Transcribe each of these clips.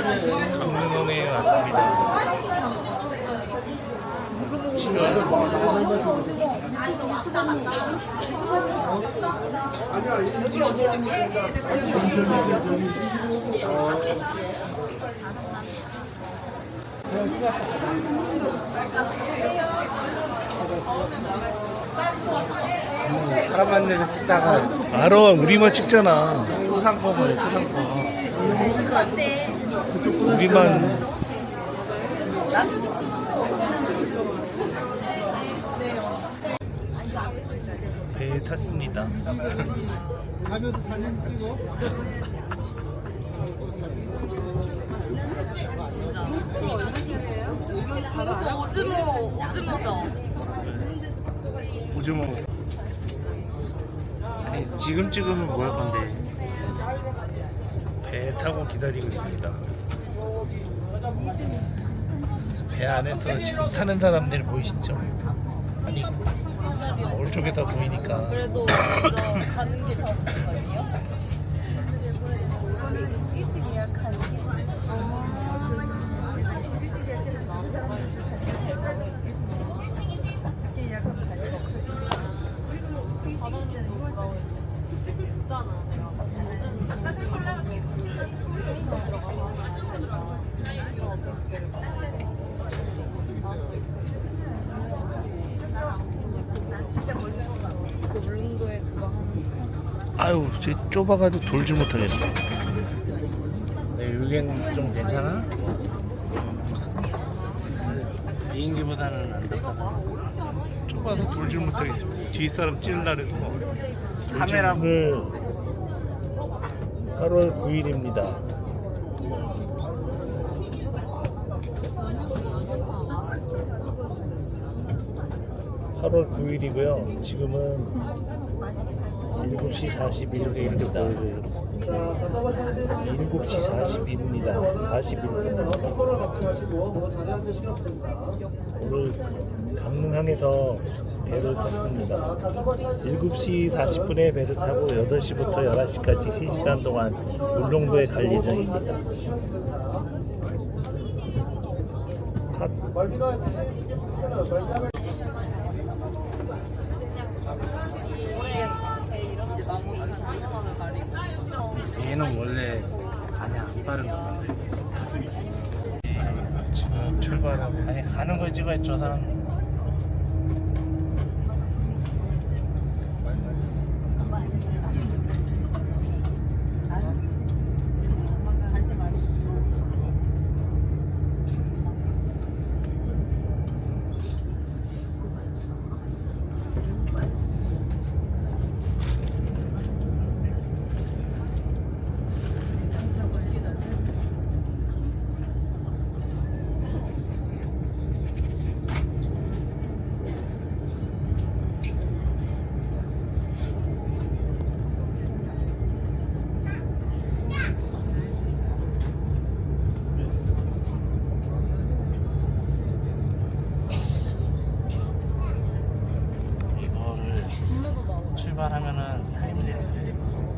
강릉에 왔습니다. 사람 만나서 찍다가 알아, 우리만 찍잖아. 초상권을 초상권 우리만. 배에 탔습니다. 가면서 사진 찍어 그거 오즈모 오즈모죠. 오즈모. 아니, 지금 찍으면 뭐 할 건데? 배 타고 기다리고 있습니다. 배 안에서 지금 타는 사람들 보이시죠? 아니, 오른쪽에 다 보이니까. 그래도 먼저 가는 게더 좋거든요. 그 물릉도에 그거 하는 아유, 쟤 좁아가지고 돌질 못하겠네. 네, 여기는 좀 괜찮아? 비행기보다는 안 덥다 좁아서 돌질 못하겠습니다. 뒤 사람 찔러라고. 카메라 오늘 8월 9일입니다. (8월 9일이고요) 지금은 (7시 41분입니다) (7시 42분입니다) (41분) 오늘 강릉항에서 배를 탔습니다. 7시 40분에 배를 타고 8시부터 11시까지 3시간 동안 울릉도에 갈 예정입니다. 컷. 얘는 원래 안에 안 빠른 거 지금 출발하고. 아니 가는 걸 찍어야지 저 사람 출발하면은 타임을 내야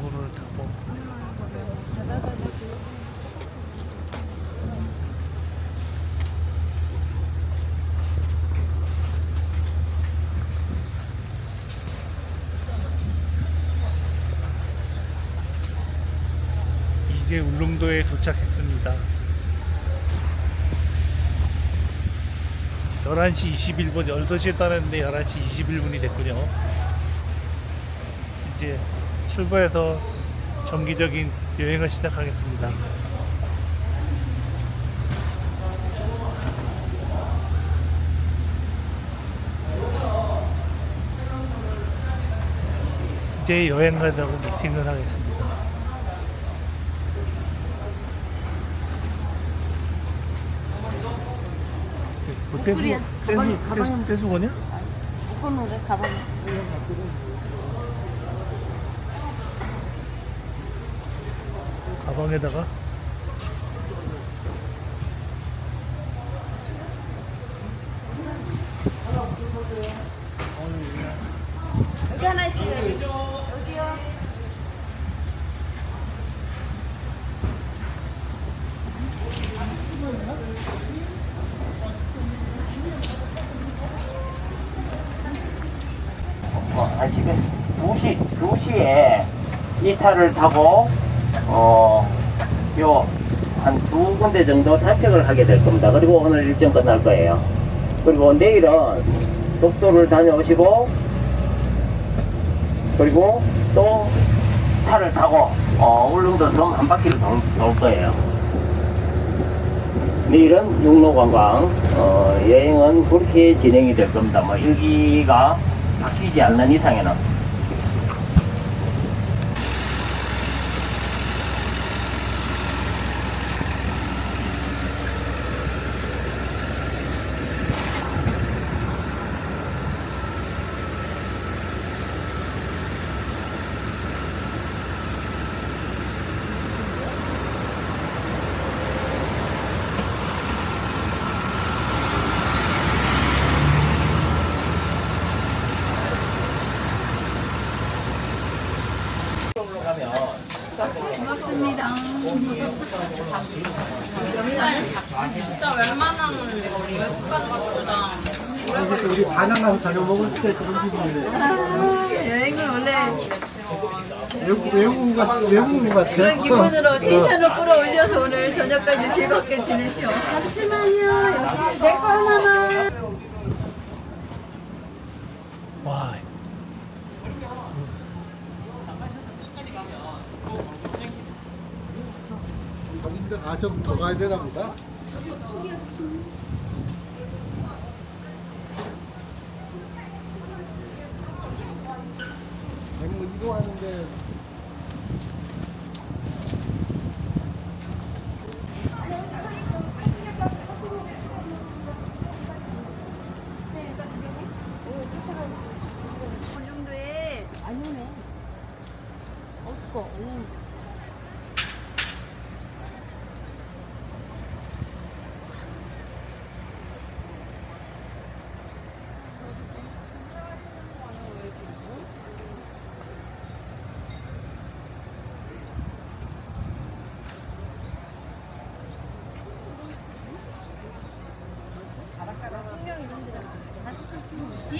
물을 타고 이제 울릉도에 도착했습니다. 11시 21분, 12시에 떠났는데 11시 21분이 됐군요. 이제 출발해서 정기적인 여행을 시작하겠습니다. 이제 여행 가자고 미팅을 하겠습니다. 뭐 떼수, 떼수, 가방이- 떼수, 떼수거냐? 묶어놓으래 가방에. 가방에다가? 여기 하나 있어요. 여기 여기요 어, 한 시간 2시, 2시에 이 차를 타고, 어, 요, 한 두 군데 정도 산책을 하게 될 겁니다. 그리고 오늘 일정 끝날 거예요. 그리고 내일은 독도를 다녀오시고, 그리고 또 차를 타고, 어, 울릉도 섬 한 바퀴를 돌, 돌 거예요. 내일은 육로관광, 어, 여행은 그렇게 진행이 될 겁니다. 뭐, 일기가 바뀌지 않는 이상에는. 진짜 웬만한 외국 가는 것보다 우리 반항 가서 저녁 먹을 때 그런 기분이래. 여행은 원래 외국, 외국 같, 외국 같아. 그런 기분으로 텐션을 끌어올려서 오늘 저녁까지 즐겁게 지내시오. 잠시만요. 여기 내거 하나만. 와 아, 좀더 가야 되나 보다. 아니, 뭐, 이동하는데. 그 정도에 안 오네 없고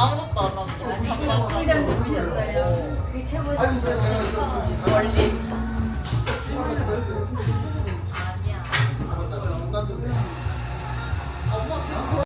아무것도 안 하고 잠깐 멀리